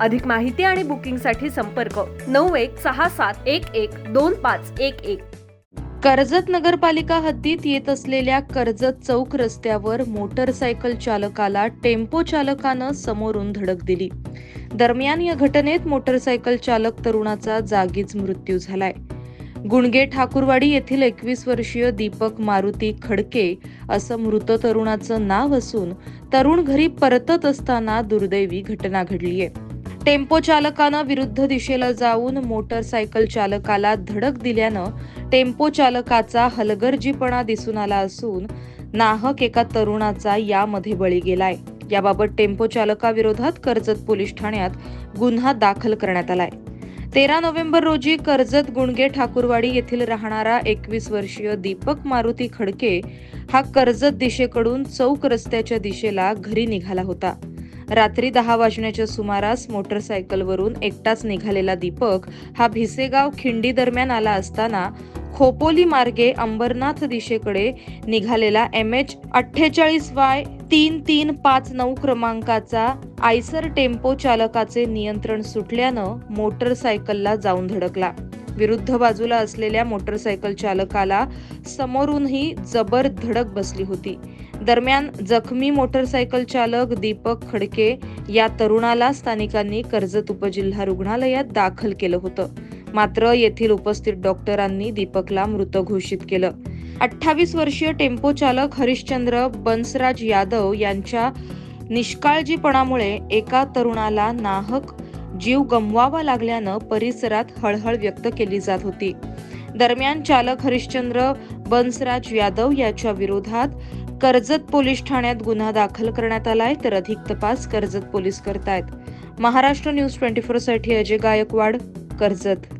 अधिक माहिती आणि बुकिंगसाठी संपर्क नऊ एक सहा सात एक एक दोन पाच एक एक. कर्जत नगरपालिका हद्दीत येत असलेल्या कर्जत चौक रस्त्यावर मोटरसायकल चालकाला टेम्पो चालकानं समोरून धडक दिली. दरम्यान या घटनेत मोटरसायकल चालक तरुणाचा जागीच मृत्यू झालाय. गुणगे ठाकूरवाडी येथील एकवीस वर्षीय दीपक मारुती खडके असं मृत तरुणाचं नाव असून तरुण घरी परतत असताना दुर्दैवी घटना घडलीय. टेम्पो चालकानं विरुद्ध दिशेला जाऊन मोटरसायकल चालकाला धडक दिल्यानं टेम्पो चालकाचा हलगर्जीपणा दिसून आला असून नाहक एका तरुणाचा यामध्ये बळी गेलाय. याबाबत टेम्पो चालकाविरोधात कर्जत पोलीस ठाण्यात गुन्हा दाखल करण्यात आलाय. तेरा नोव्हेंबर रोजी कर्जत गुणगे ठाकूरवाडी येथील राहणारा एकवीस वर्षीय दीपक मारुती खडके हा कर्जत दिशेकडून चौक रस्त्याच्या दिशेला घरी निघाला होता. रात्री दहा वाजण्याच्या सुमारास मोटरसायकलवरून एकटाच निघालेला दीपक हा भिसेगाव खिंडी दरम्यान आला असताना खोपोली मार्गे अंबरनाथ दिशेकडे निघालेला एम एच अठ्ठेचाळीस वाय तीन तीन पाच नऊ क्रमांकाचा आयसर टेम्पो चालकाचे नियंत्रण सुटल्यानं मोटरसायकलला जाऊन धडकला. विरुद्ध बाजूला असलेल्या मोटरसायकल चालकाला समोरूनही जबर धडक बसली होती. दरम्यान जखमी मोटरसायकल चालक दीपक खडके या तरुणाला स्थानिकांनी कर्जत उपजिल्हा रुग्णालयात दाखल केलं होतं. मात्र येथील उपस्थित डॉक्टरांनी दीपकला मृत घोषित केलं. अठ्ठावीस वर्षीय टेम्पो चालक हरिश्चंद्र बन्सराज यादव यांच्या निष्काळजीपणामुळे एका तरुणाला नाहक जीव गमवावा लागल्यानं परिसरात हळहळ व्यक्त केली जात होती. दरम्यान चालक हरिश्चंद्र बन्सराज यादव याच्या विरोधात कर्जत पोलीस ठाण्यात गुन्हा दाखल करण्यात आलाय तर अधिक तपास कर्जत पोलीस करतायत. महाराष्ट्र न्यूज ट्वेंटी फोरसाठी अजय गायकवाड कर्जत.